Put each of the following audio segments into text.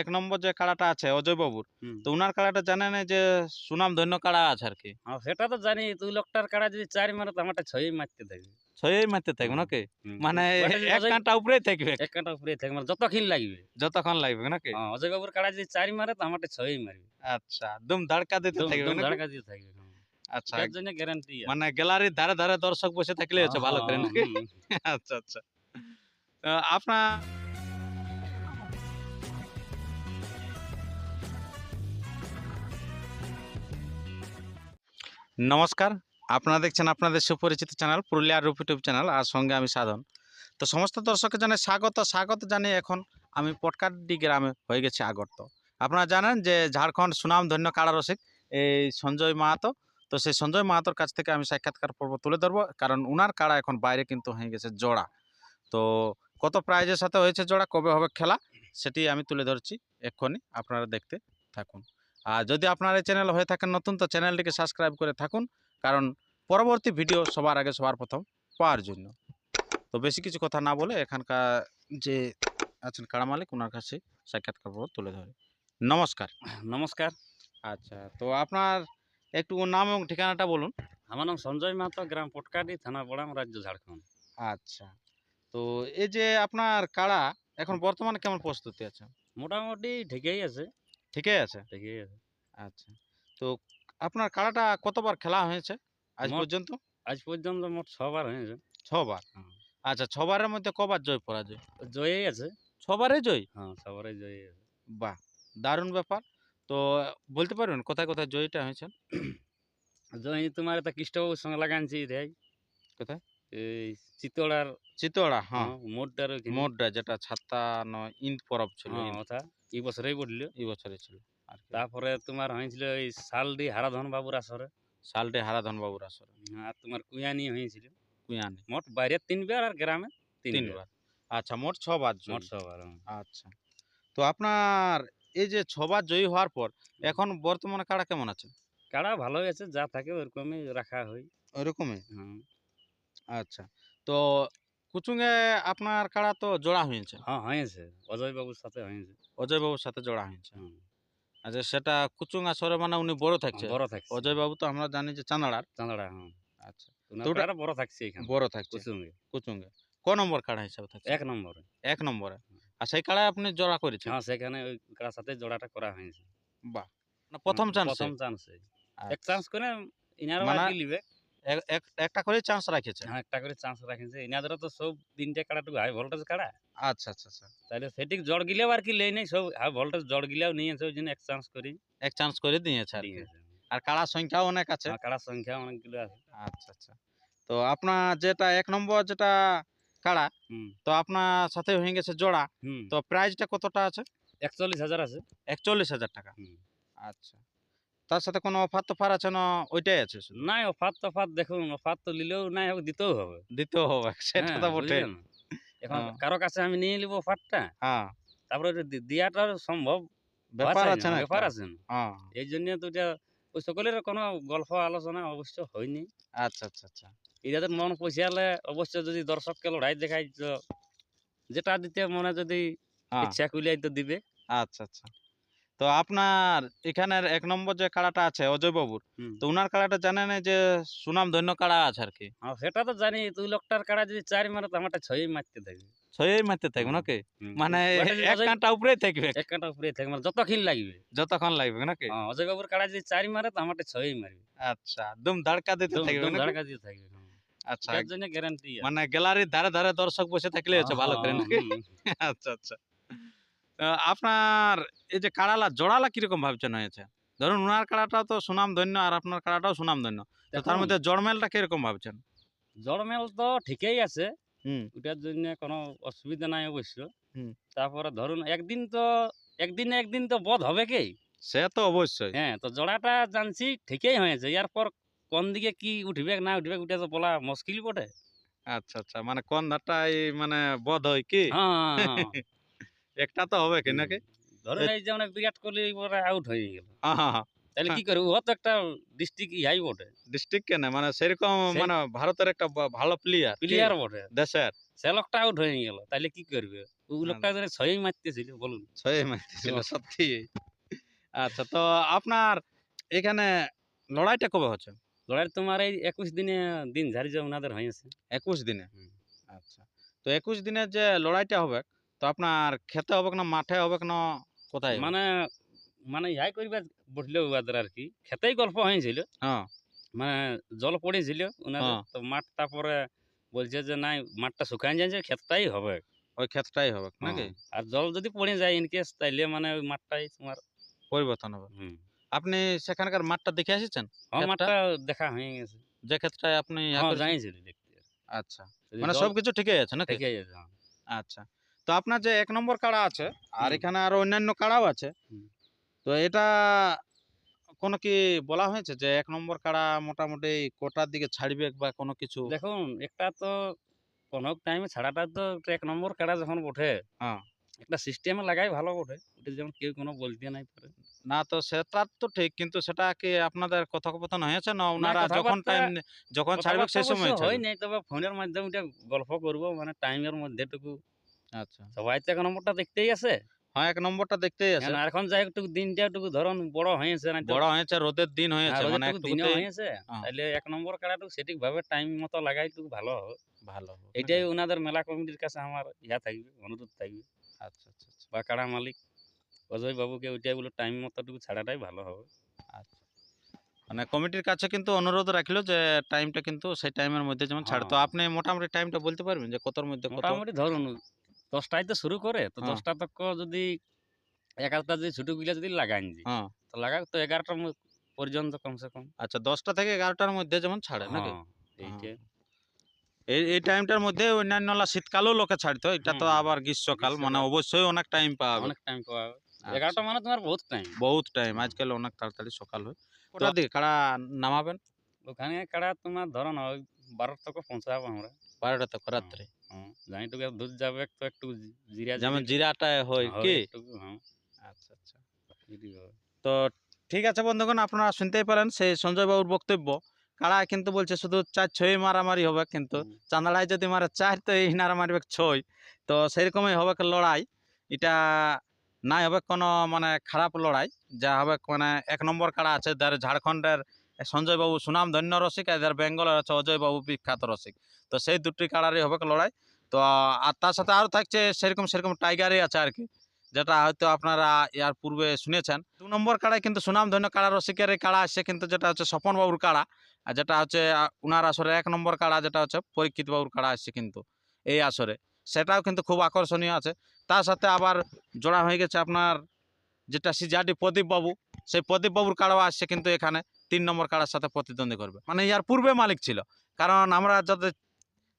এক নম্বর যে কাড়াটা আছে অজয় বাবুর তো উনার কাড়াটা জানেন যে সুনাম ধন্য কাড়া আছে আর কি সেটা তো জানি তুই লোকটার কাড়া যদি চার মারে তো আমারটা ছয়ই মারতে থাকবে। ছয়ই মারতে থাকবে নাকি? মানে এক কাঁটা উপরেই থাকবে। এক কাঁটা উপরে থাকবে মানে যত খিল লাগবে। যতক্ষণ লাগবে নাকি? অজয় বাবুর কাড়া যদি চার মারে তো আমারটা ছয়ই মারবে। আচ্ছা একদম ধাড়কা দিতে থাকবে ধাড়কা দিয়ে থাকবে। আচ্ছা এটার জন্য গ্যারান্টি মানে গ্যালারির ধারে ধারে দর্শক বসে থাকলে হচ্ছে ভালো করে নাকি? আচ্ছা আচ্ছা। আপনার নমস্কার। আপনারা দেখছেন আপনাদের সুপরিচিত চ্যানেল পুরুলিয়ার রূপ ইউটিউব চ্যানেল। আর সঙ্গে আমি সাধন। তো সমস্ত দর্শককে জানাই স্বাগত স্বাগত জানিয়ে এখন আমি পটকাডি গ্রামে হয়ে গেছি আগর্ত। আপনারা জানেন যে ঝাড়খণ্ড সুনাম ধন্য কাড়া রসিক, এই সঞ্জয় মাহাতো। তো সেই সঞ্জয় মাহাতোর কাছ থেকে আমি সাক্ষাৎকার পর্ব তুলে ধরবো। কারণ উনার কাড়া এখন বাইরে কিন্তু হয়ে গেছে জোড়া। তো কত প্রাইজের সাথে হয়েছে জোড়া, কবে হবে খেলা, সেটি আমি তুলে ধরছি এক্ষুনি। আপনারা দেখতে থাকুন। আর যদি আপনার এই চ্যানেল হয়ে থাকেন নতুন তো চ্যানেলটিকে সাবস্ক্রাইব করে থাকুন। কারণ পরবর্তী ভিডিও সবার আগে সবার প্রথম পাওয়ার জন্য। তো বেশি কিছু কথা না বলে এখানকার যে আছেন কাড়া মালিক ওনার কাছে সাক্ষাৎকার তুলে ধরে। নমস্কার। নমস্কার। আচ্ছা তো আপনার একটু নাম এবং ঠিকানাটা বলুন। আমার নাম সঞ্জয় মাহাতো গ্রাম পটকাটি থানা বড়াম রাজ্য ঝাড়খণ্ড। আচ্ছা তো এই যে আপনার কাড়া এখন বর্তমানে কেমন প্রস্তুতি আছে? মোটামুটি ঠিকই আছে। ঠিকই আছে। ঠিকই আছে। আচ্ছা। তো আপনার কাড়াটা কতবার খেলা হয়েছে? আজ মোট- পর্যন্ত? আজ পর্যন্ত মোট ছবার হয়েছে। ছবার? হুম। আচ্ছা ছবারের মধ্যে কবার জয় পরাজয়? জয়ই আছে। ছবারে জয়? হ্যাঁ ছবারে জয়ই আছে। বাহ! দারুণ ব্যাপার। তো বলতে পারবেন কোথায় কোথায় জয়টা হয়েছে? জয় তোমার এটা কৃষ্ণবাবুর সঙ্গে লাগানছি রে কোথায়? এই চিতড়ার চিতোড়া হ্যাঁ। মোটটার মোডটা যেটা ছাত্তা নয় ইন্দ পরব ছিল হ্যাঁ ইন্দ, ওটা। এই বছরেই পড়ল এই বছরে ছিল। আর তারপরে তোমার হয়েছিল এই শালডি হারাধন বাবুর আসরে। সালটে হারাধন বাবুর আসরে। আর তোমার কুয়ানি হয়েছিল। কুয়ানি। মোট বাইরে তিনবার আর গ্রামে তিনবার। আচ্ছা মোট ছবার মোট ছবার হ্যাঁ। আচ্ছা। তো আপনার এই যে ছবার জয়ী হওয়ার পর এখন বর্তমানে কাড়া কেমন আছে? কাড়া ভালোই আছে যা থাকে ওরকমই রাখা হয়। ওইরকমই হ্যাঁ। আচ্ছা। তো কুচুঙে আপনার কাড়া তো জোড়া হয়েছে। হ্যাঁ হয়েছে। অজয় বাবুর সাথে হয়েছে। অজয় বাবুর সাথে জোড়া হয়েছে। আচ্ছা সেটা কুচুং আসরে মানে উনি বড় থাকছে? বড় থাকছে। অজয় বাবু তো আমরা জানি যে চাঁদাড়ার। চাঁদড়া হ্যাঁ আচ্ছা। ওটা- বড় থাকছে এখানে বড় থাকছে। কুসুমে কুচুঙ্গে ক নম্বর কাড়া হিসাবে থাকছে? এক নম্বরে। এক নম্বরে। আর সেই কাড়ায় আপনি জোড়া করেছেন? হ্যাঁ সেখানে ওই কাড়ার সাথে জোড়াটা করা হয়েছে। বাহ! না, প্রথম চান্স প্রথম চান্সে এক চান্স করে ইনার মানে- লিবে। একটা করে চান্স রাখেছে হ্যাঁ একটা করে চান্স রাখেছে ইনাদের তো সব তিনটে কাড়াটুকু হাই ভোল্টেজ কাড়া। আচ্ছা আচ্ছা আচ্ছা। তাহলে সেটিক জড় গিলেও আর কি লেই নেই সব হাই ভোল্টেজ জড় গিলেও নিয়ে আছে ওই জন্য এক চান্স করি। এক চান্স করে দিয়েছে আর। আর কাড়া সংখ্যাও অনেক আছে। আমার কাড়ার সংখ্যা অনেকগুলো আছে। আচ্ছা আচ্ছা। তো আপনার যেটা এক নম্বর যেটা কাড়া তো আপনার সাথে হয়ে গেছে জোড়া তো প্রাইসটা কতটা আছে? একচল্লিশ হাজার আছে। একচল্লিশ হাজার টাকা। আচ্ছা। তার সাথে কোনো অফার তোফার আছে না ওইটাই আছে শুধু? নাই অফার তফার দেখুন অফার তো নিলেও নাই হোক দিতেও হবে। দিতেও হবে সেটা হ্যাঁ, তো বটে বুঝলেন? এখন হ্যাঁ। কারও কাছে আমি নিয়ে নিব অফারটা হ্যাঁ। তারপরে ওটা দি- সম্ভব ব্যাপার আছে না ব্যাপার একটা? আছে না। হ্যাঁ। এই জন্য তো এটা ওই সকলের কোনো গল্প আলোচনা অবশ্য হয়নি। আচ্ছা আচ্ছা আচ্ছা। এটাদের মন পয়সালে অবশ্য যদি দর্শককে লড়াই দেখাই তো যেটা দিতে মনে যদি হ্যাঁ। ইচ্ছা কুলিয়াই তো দিবে। আচ্ছা আচ্ছা। তো আপনার এখানের এক নম্বর যে কাড়াটা আছে অজয় বাবুর তো উনার কাড়াটা জানেন যে সুনাম ধন্য কাড়া আছে আর কি? হ্যাঁ সেটা তো জানি দুই লোকটার কাড়া যদি চার মারে তো আমারটা ছয়ই মারতে থাকবে। ছয়ই মারতে থাকবে নাকি? মানে এক কাঁটা উপরেই থাকবে। এক কাঁটা উপরে থাকবে মানে যত লাগবে। যতক্ষণ লাগবে নাকি? হ্যাঁ অজয় বাবুর কাড়া যদি চার মারে তো আমারটা ছয়ই মারবে। আচ্ছা দুম ধাড়কা দিতে থাকবে ধাড়কা দিয়ে থাকবে হ্যাঁ। আচ্ছা জন্য গ্যারান্টি মানে গ্যালারির ধারে ধারে দর্শক বসে থাকলে হচ্ছে ভালো করে নাকি? আচ্ছা আচ্ছা। আপনার এই যে কাড়ালা জোড়ালা কীরকম ভাবছেন হয়েছে? ধরুন উনার কাড়াটাও তো সুনাম ধন্য আর আপনার কাড়াটাও সুনাম ধন্য তো তার মধ্যে জড়মেলটা কীরকম ভাবছেন? জড়মেল তো ঠিকই আছে। হুম। ওটার জন্য কোনো অসুবিধা নাই অবশ্য। তারপরে ধরুন একদিন তো একদিন একদিন তো বধ হবে কি? সে তো অবশ্যই। হ্যাঁ তো জোড়াটা জানছি ঠিকই হয়েছে। এরপর কোন দিকে কি উঠবে না উঠবে ওটা তো বলা মুশকিল বটে। আচ্ছা আচ্ছা। মানে কোন ধারটা এই মানে বধ হয় কি? হ্যাঁ। একটা তো হবে কি নাকি? ধরুন এই যেমন বিরাট কোহলি পরে আউট হয়ে গেল। হ্যাঁ হ্যাঁ হ্যাঁ তাহলে কি করে ও তো একটা ডিস্ট্রিক্ট ইহাই বটে ডিস্ট্রিক্ট কেন? মানে সেরকম মানে ভারতের একটা ভালো প্লেয়ার প্লেয়ার বটে। দেশের? সে লোকটা আউট হয়ে গেল। তাহলে কি করবে? ও লোকটা যেন ছয়ই মারতেছিল বলুন। ছয় মারতেছিল সত্যি। আচ্ছা তো আপনার এখানে লড়াইটা কবে হচ্ছে? লড়াই তোমার এই একুশ দিনে দিন ঝাড়ি যে ওনাদের হয়েছে। একুশ দিনে? আচ্ছা। তো একুশ দিনের যে লড়াইটা হবে তো আপনার খেতে হবে না মাঠে হবে না কোথায় মানে মানে ইহাই করিবা বসলে ওদের আর কি খেতেই গল্প হয়েছিল হ্যাঁ। মানে জল পড়েছিল ওনাদের হ্যাঁ। তো মাঠ তারপরে বলছে যে নাই মাঠটা শুকাই যায় যে ক্ষেতটাই হবে। ওই ক্ষেতটাই হবে নাকি? হ্যাঁ। আর জল যদি পড়ে যায় ইনকেস তাইলে মানে ওই মাঠটাই তোমার পরিবর্তন হবে। আপনি সেখানকার মাঠটা দেখে এসেছেন হ্যাঁ মাঠটা দেখা হয়ে গেছে। যে ক্ষেত্রটায় আপনি ইয়া হ্যাঁ করেছেন? জানিয়েছিল দেখতে। আচ্ছা। মানে সবকিছু ঠিকই আছে না ঠিকই হ্যাঁ। আচ্ছা। তো আপনার যে এক নম্বর কাড়া আছে আর এখানে আরও অন্যান্য কাড়াও আছে। তো এটা কোনো কি বলা হয়েছে যে এক নম্বর কাড়া মোটামুটি কোটার দিকে ছাড়বে বা কোনো কিছু? দেখুন একটা তো কোনো টাইমে ছাড়াটা তো এক নম্বর কাড়া যখন ওঠে হ্যাঁ। একটা সিস্টেমে লাগাই ভালো ওঠে ওটা যেমন কেউ কোনো বলতে নাই পারে। না তো সেটা তো ঠিক কিন্তু সেটা কি আপনাদের কথোপকথন হয়েছে না ওনারা যখন টাইম যখন ছাড়বে সেই সময় হয়? নাই তবে ফোনের মাধ্যমে গল্প করব মানে টাইমের মধ্যেটুকু আচ্ছা। সবাই তো এক নম্বরটা দেখতেই আছে? হ্যাঁ এক নম্বরটা দেখতেই আছে। এখন- এখন যাই একটু দিনটা একটু ধরুন বড় হয়েছে না বড় হয়েছে রোদের দিন হয়েছে মানে একটু দিনও হয়েছে। হ্যাঁ। তাহলে এক নম্বর কাড়াটুকু সঠিক ভাবে টাইম মতো লাগাই ভালো হবে। ভালো এটাই ওনাদের মেলা কমিটির কাছে আমার ইয়া থাকবে অনুরোধ থাকবে। আচ্ছা আচ্ছা আচ্ছা। বা কাড়া মালিক অজয় বাবুকে ওইটাই বলে টাইম মতোটুকু ছাড়াটাই ভালো হবে। আচ্ছা। মানে কমিটির কাছে কিন্তু অনুরোধ রাখল যে টাইমটা কিন্তু সেই টাইমের মধ্যে যেমন ছাড়। তো হ্যাঁ। আপনি মোটামুটি টাইমটা বলতে পারবেন যে কতর মধ্যে মোটামুটি ধরুন দশটায় তো শুরু করে তো হ্যাঁ। দশটা তক যদি এগারোটা যদি ছুটি গুলা যদি লাগাই দিই হ্যাঁ। তো লাগাক তো এগারোটার পর্যন্ত কমসে কম। আচ্ছা দশটা থেকে এগারোটার মধ্যে যেমন ছাড়ে নাকি? হ্যাঁ, এই এই টাইমটার মধ্যে অন্যান্য শীতকালও লোকে ছাড়তো এটা তো আবার গ্রীষ্মকাল মানে অবশ্যই অনেক টাইম পাওয়া অনেক টাইম পাওয়া আচ্ছা, এগারোটা মানে তোমার বহুত টাইম। বহুত টাইম আজকাল অনেক তাড়াতাড়ি সকাল হয়। দিকে কারা নামাবেন? ওখানে কাড়া তোমার ধরো না ওই বারো পৌঁছাবো আমরা। বারোটা থেকে রাত্রে? হ্যাঁ জানি টুকু দুধ যাবে তো একটু জিরা যেমন জিরাটা হয় কি? হ্যাঁ। আচ্ছা আচ্ছা। তো ঠিক আছে বন্ধুগণ আপনারা শুনতেই পারেন সেই সঞ্জয় বাবুর বক্তব্য। কারা কিন্তু বলছে শুধু চার ছয় মারামারি হবে কিন্তু চাঁদাড়ায় যদি মারে চার তো এই নারা মারবে ছয়। তো সেরকমই হবে লড়াই। এটা নাই হবে কোনো মানে খারাপ লড়াই। যা হবে মানে এক নম্বর কারা আছে যার ঝাড়খণ্ডের সঞ্জয় বাবু সুনাম ধন্য রসিক আর যার বেঙ্গলের আছে অজয় বাবু বিখ্যাত রসিক। তো সেই দুটি কাড়ারই হবে লড়াই। তো আর তার সাথে আরও থাকছে সেরকম সেরকম টাইগারই আছে আর কি, যেটা হয়তো আপনারা ইয়ার পূর্বে শুনেছেন। দু নম্বর কাড়ায় কিন্তু সুনাম ধন্য কাড়া রসিকের কাড়া আসছে কিন্তু যেটা হচ্ছে স্বপন বাবুর কাড়া, আর যেটা হচ্ছে উনার আসরে এক নম্বর কাড়া যেটা হচ্ছে পরীক্ষিত বাবুর কাড়া আসছে কিন্তু এই আসরে। সেটাও কিন্তু খুব আকর্ষণীয় আছে। তার সাথে আবার জোড়া হয়ে গেছে আপনার যেটা সিজাডি প্রদীপ বাবু, সেই প্রদীপ বাবুর কাড়াও আসছে কিন্তু এখানে। তিন নম্বর কারার সাথে প্রতিদ্বন্দ্বী করবে। মানে ইয়ার পূর্বে মালিক ছিল। কারণ আমরা যাতে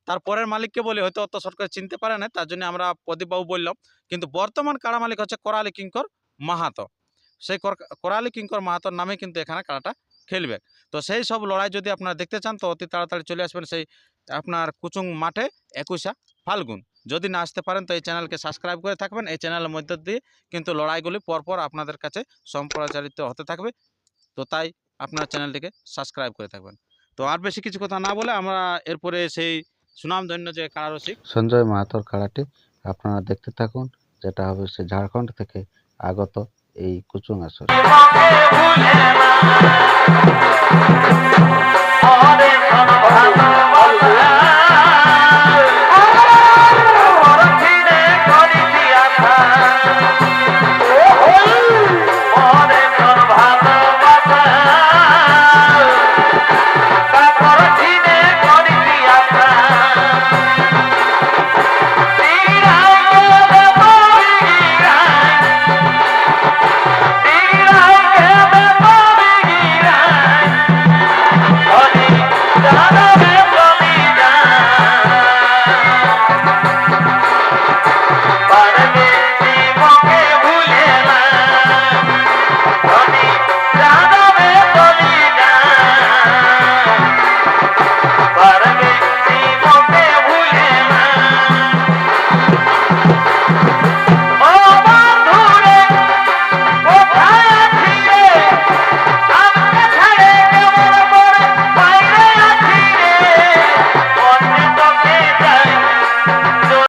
তার পরের মালিককে বলি, হয়তো অত শর্ট করে চিনতে পারে না, তার জন্য আমরা প্রদীপ বাবু বললাম। কিন্তু বর্তমান কাড়া মালিক হচ্ছে করালি কিঙ্কর মাহাতো। সেই কর- করালি কিঙ্কর মাহাতোর নামে কিন্তু এখানে কাড়াটা খেলবে। তো সেই সব লড়াই যদি আপনারা দেখতে চান, তো অতি তাড়াতাড়ি চলে আসবেন সেই আপনার কুচুং মাঠে একুশা ফাল্গুন। যদি না আসতে পারেন, তো এই চ্যানেলকে সাবস্ক্রাইব করে থাকবেন। এই চ্যানেলের মধ্যে দিয়ে কিন্তু লড়াইগুলি পরপর আপনাদের কাছে সম্প্রচারিত হতে থাকবে। তো তাই আপনার চ্যানেলটিকে সাবস্ক্রাইব করে থাকবেন। তো আর বেশি কিছু কথা না বলে আমরা এরপরে সেই সুনামধন্য যে কারারসিক সঞ্জয় মাহাতর খেলাটি আপনারা দেখতে থাকুন যেটা হবে সে ঝাড়খণ্ড থেকে আগত এই কুচুং আসর হরে